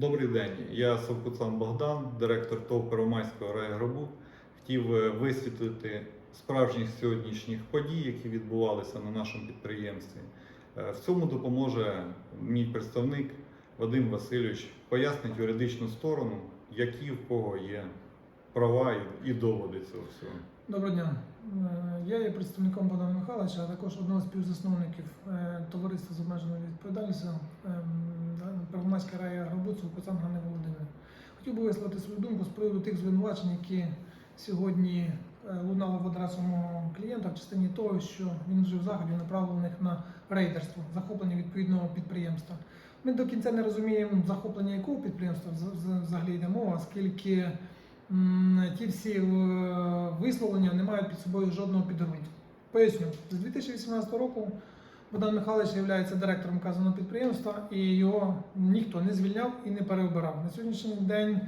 Добрий день. Я Совкуцан Богдан, директор ТОВ Первомайського райгробу. Хотів е, висвітлити справжніх сьогоднішніх подій, які відбувалися на нашому підприємстві. Е, В цьому допоможе мій представник Вадим Васильович, пояснить юридичну сторону, які в кого є права і- і доводи цього всього. Доброго дня. Е, Я є представником Богдана Михайловича, а також одного з співзасновників е, товариства з обмеженою відповідальністю ем, Первомайська рая Гробуцу Коцан Ганни Володимирівни. Хотів би висловити свою думку з приводу тих звинувачень, які сьогодні е, лунали в адресу мого клієнта в частині того, що він вжив заходів, направлених на рейдерство, захоплення відповідного підприємства. Ми до кінця не розуміємо захоплення якого підприємства вз- вз- взагалі йде мова, оскільки ті всі е, висловлення не мають під собою жодного підґрунтя. Поясню, з 2018 року Богдан Михайлович є директором вказаного підприємства і його ніхто не звільняв і не переобирав. На сьогоднішній день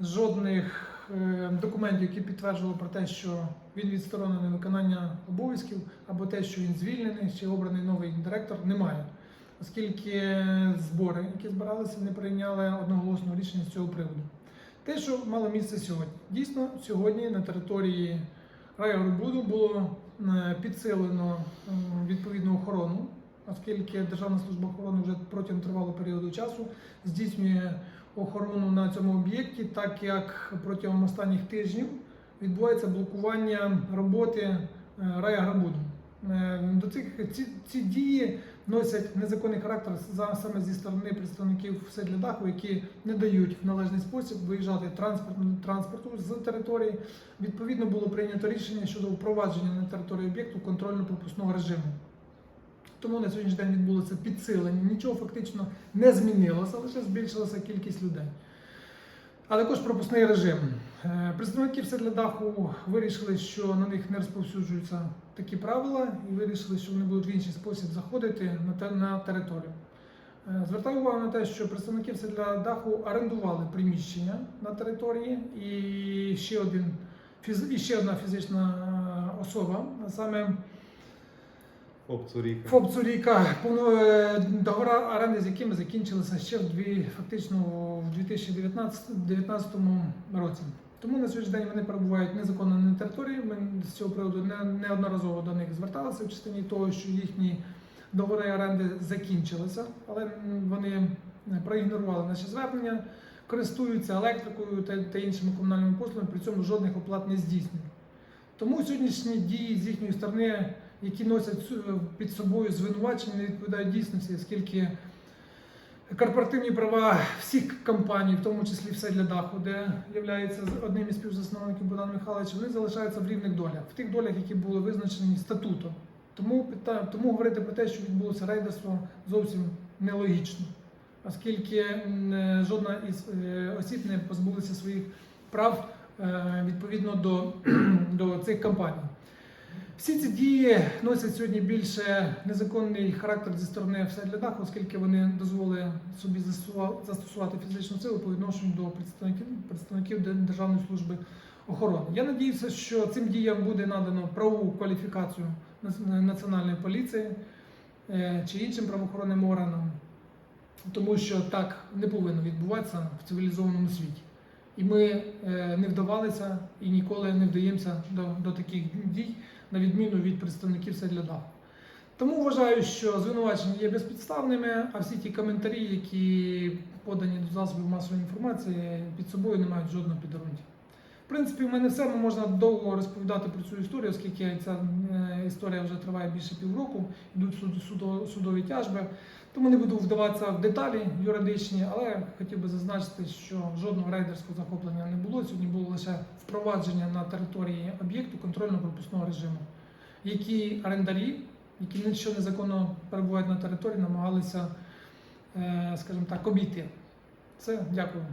жодних е, документів, які підтверджували про те, що він відсторонений виконання обов'язків, або те, що він звільнений чи обраний новий директор, немає. Оскільки збори, які збиралися, не прийняли одноголосного рішення з цього приводу. Те, що мало місце сьогодні. Дійсно, сьогодні на території райгорбуду було е, підсилено е, відповідну охорону, оскільки Державна служба охорони вже протягом тривалого періоду часу здійснює охорону на цьому об'єкті, так як протягом останніх тижнів відбувається блокування роботи е, райагробуду. Е, До цих ці, ці дії носять незаконний характер саме зі сторони представників для даху, які не дають в належний спосіб виїжджати транспорту транспорту з території. Відповідно було прийнято рішення щодо впровадження на території об'єкту контрольно-пропускного режиму. Тому на сьогоднішній день відбулося підсилення. Нічого фактично не змінилося, лише збільшилася кількість людей. А також пропускний режим. Е, Представники для даху вирішили, що на них не розповсюджуються такі правила, і вирішили, що вони будуть в інший спосіб заходити на, на територію. Е, Звертаю увагу на те, що представники все для даху орендували приміщення на території, і ще, один, і ще одна фізична е, особа, а саме ФОП Цуріка, е, договори оренди з якими закінчилися ще в дві, фактично в 2019 році. Тому на сьогоднішній день вони перебувають незаконно на території. Ми з цього приводу не- неодноразово до них зверталися в частині того, що їхні договори оренди закінчилися, але вони проігнорували наші звернення, користуються електрикою та, та іншими комунальними послугами, при цьому жодних оплат не здійснюють. Тому сьогоднішні дії з їхньої сторони, які носять е, під собою звинувачення, не відповідають дійсності, оскільки корпоративні права всіх компаній, в тому числі все для даху, де є одним із співзасновників Богдан Михайлович, вони залишаються в рівних долях, в тих долях, які були визначені статутом. Тому, тому говорити про те, що відбулося рейдерство, зовсім нелогічно, оскільки е, жодна із е, осіб не позбулася своїх прав е, відповідно до, до цих компаній. Всі ці дії носять сьогодні більше незаконний характер зі сторони все для даху, оскільки вони дозволили собі застосува- застосувати фізичну силу по відношенню до представників, представників Де- Державної служби охорони. Я надіюся, що цим діям буде надано правову кваліфікацію національної поліції е, чи іншим правоохоронним органам, тому що так не повинно відбуватися в цивілізованому світі. І ми е, не вдавалися і ніколи не вдаємося до, до таких дій, на відміну від представників Седляда. Тому вважаю, що звинувачення є безпідставними, а всі ті коментарі, які подані до засобів масової інформації, під собою не мають жодного підґрунтя. В принципі, в мене все можна довго розповідати про цю історію, оскільки ця е, історія вже триває більше півроку, йдуть суд- судові тяжби. Тому не буду вдаватися в деталі юридичні, але хотів би зазначити, що жодного рейдерського захоплення не було. Сьогодні було лише впровадження на території об'єкту контрольно-пропускного режиму, які орендарі, які нічого незаконно перебувають на території, намагалися, е, скажімо так, обійти. Це дякую.